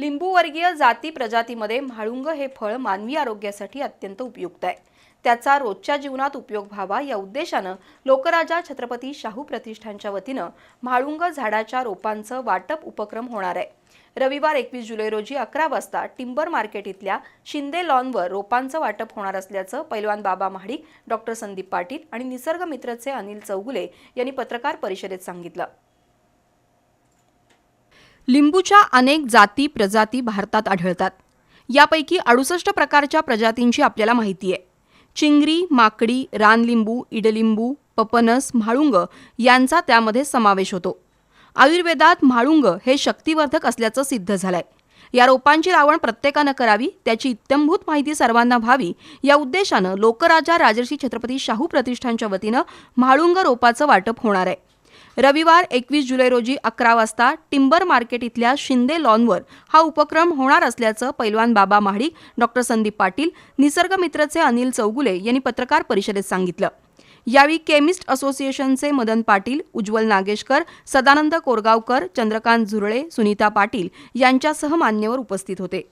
लिंबूवर्गीय जाती प्रजातीमध्ये म्हाळुंग हे फळ मानवी आरोग्यासाठी अत्यंत उपयुक्त आहे. त्याचा रोजच्या जीवनात उपयोग व्हावा या उद्देशानं लोकराजा छत्रपती शाहू प्रतिष्ठानच्या वतीनं म्हाळुंग झाडाच्या रोपांचं वाटप उपक्रम होणार आहे. रविवार एकवीस जुलै रोजी अकरा वाजता टिंबर मार्केट इथल्या शिंदे लॉनवर रोपांचं वाटप होणार असल्याचं पैलवान बाबा महाडिक डॉक्टर संदीप पाटील आणि निसर्ग मित्रचे अनिल चौगुले यांनी पत्रकार परिषदेत सांगितलं. लिंबूच्या अनेक जाती प्रजाती भारतात आढळतात. यापैकी अडुसष्ट प्रकारच्या प्रजातींची आपल्याला माहिती आहे. चिंगरी माकडी रानलिंबू इडलिंबू पपनस म्हाळुंग यांचा त्यामध्ये समावेश होतो. आयुर्वेदात म्हाळुंग हे शक्तिवर्धक असल्याचं सिद्ध झालंय. या रोपांची लावण प्रत्येकानं करावी त्याची इत्यंभूत माहिती सर्वांना व्हावी या उद्देशानं लोकराजा राजर्षी छत्रपती शाहू प्रतिष्ठानच्या वतीनं म्हाळुंग रोपाचं वाटप होणार आहे. रविवार एकवीस जुलै रोजी अकरा वाजता टिंबर मार्केट इथल्या शिंदे लॉनवर हा उपक्रम होणार असल्याचं पैलवान बाबा महाडिक डॉक्टर संदीप पाटील निसर्ग मित्रचे अनिल चौगुले यांनी पत्रकार परिषदेत सांगितलं. यावेळी केमिस्ट असोसिएशनचे मदन पाटील उज्ज्वल नागेशकर सदानंद कोरगावकर चंद्रकांत झुरळे सुनीता पाटील यांच्यासह मान्यवर उपस्थित होते.